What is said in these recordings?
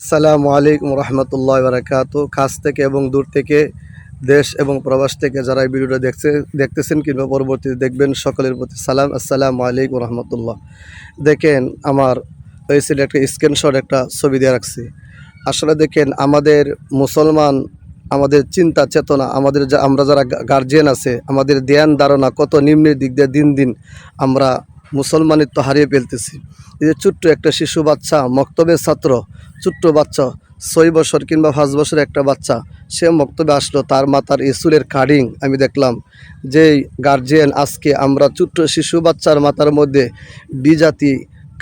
আসসালামু আলাইকুম রহমতুল্লাহ বারাকাত। কাছ থেকে এবং দূর থেকে দেশ এবং প্রবাস থেকে যারা এই ভিডিওটা দেখছে, দেখতেছেন কিংবা পরবর্তীতে দেখবেন, সকলের প্রতি সালাম। আসসালামু আলাইকুম রহমতুল্লাহ। দেখেন, আমার হয়েছিল একটা স্ক্রিনশট একটা ছবি দিয়ে রাখছি। আসলে দেখেন, আমাদের মুসলমান, আমাদের চিন্তা, চেতনা, আমাদের যা, আমরা যারা গার্জিয়ান আছে, আমাদের ধ্যান ধারণা কত নিম্নের দিক দিয়ে দিন দিন আমরা মুসলমানিত্ব হারিয়ে ফেলতেছি। এই যে ছোট্ট একটা শিশু বাচ্চা, মক্তবের ছাত্র, ছোট্ট বাচ্চা, ছয় বছর কিংবা পাঁচ বছর একটা বাচ্চা, সে মক্তবে আসলো, তার মাতার ইসুলের কার্ডিং আমি দেখলাম। যে গার্জিয়ান আজকে আমরা ছোট্ট শিশু বাচ্চার মাতার মধ্যে বিজাতি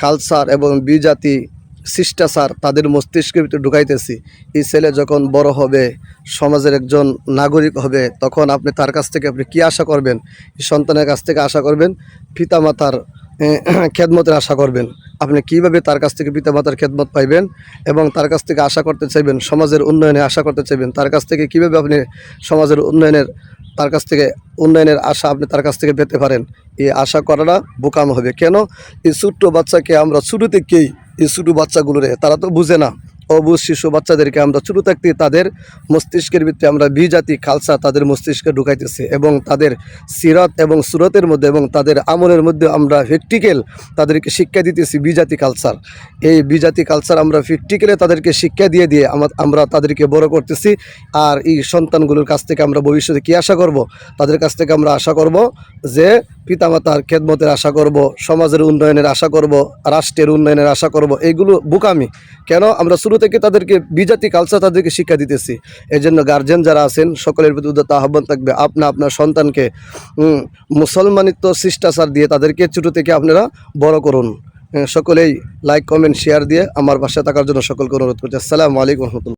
কালচার এবং বিজাতি শিষ্টাচার তাদের মস্তিষ্কের ভিতরে ঢুকাইতেছি। এই ছেলে যখন বড় হবে, সমাজের একজন নাগরিক হবে, তখন আপনি তার কাছ থেকে আপনি কী আশা করবেন? সন্তানের কাছ থেকে আশা করবেন, পিতামাতার খেদমতের আশা করবেন। আপনি কীভাবে তার কাছ থেকে পিতামাতার খেদমত পাইবেন এবং তার কাছ থেকে আশা করতে চাইবেন, সমাজের উন্নয়নে আশা করতে চাইবেন? তার কাছ থেকে কীভাবে আপনি সমাজের উন্নয়নের, তার কাছ থেকে উন্নয়নের আশা আপনি তার কাছ থেকে পেতে পারেন? এই আশা করাটা বোকাম হবে। কেন? এই ছোট্ট বাচ্চাকে আমরা শুরু থেকেই এই ছোটো বাচ্চাগুলোরে, তারা তো বুঝে না। অবুজ শিশু বাচ্চাদেরকে আমরা ছোটো থাকতে তাদের মস্তিষ্কের ভিত্তিতে আমরা বিজাতি খালসা তাদের মস্তিষ্কে ঢুকাইতেছি এবং তাদের সিরাত এবং সুরতের মধ্যে এবং তাদের আমলের মধ্যে আমরা প্র্যাকটিক্যাল তাদেরকে শিক্ষা দিতেছি বিজাতি কালচার এই বিজাতি কালচার আমরা প্র্যাকটিক্যালে তাদেরকে শিক্ষা দিয়ে দিয়ে আমা- আমরা তাদেরকে বড় করতেছি আর এই সন্তানগুলোর কাছ থেকে আমরা ভবিষ্যতে কী আশা করব? তাদের কাছ থেকে আমরা আশা করব যে পিতামাতার খেদমতের আশা করব, সমাজের উন্নয়নের আশা করব, রাষ্ট্রের উন্নয়নের আশা করব এইগুলো বোকামি। কেন? আমরা শুরু থেকে তাদেরকে বিজাতি কালচার তাদেরকে শিক্ষা দিতেছি? এই জন্য গার্জেন যারা আছেন, সকলের প্রতি উদ্যত আহ্বান থাকবে। আপনা আপনার সন্তানকে মুসলমানিত্ব শিষ্টাচার দিয়ে তাদেরকে ছোটো থেকে আপনারা বড় করুন। সকলেই লাইক কমেন্ট শেয়ার দিয়ে আমার পাশে থাকার জন্য সকলকে অনুরোধ করছি। আসসালামু আলাইকুম রহমতুল্লাহ।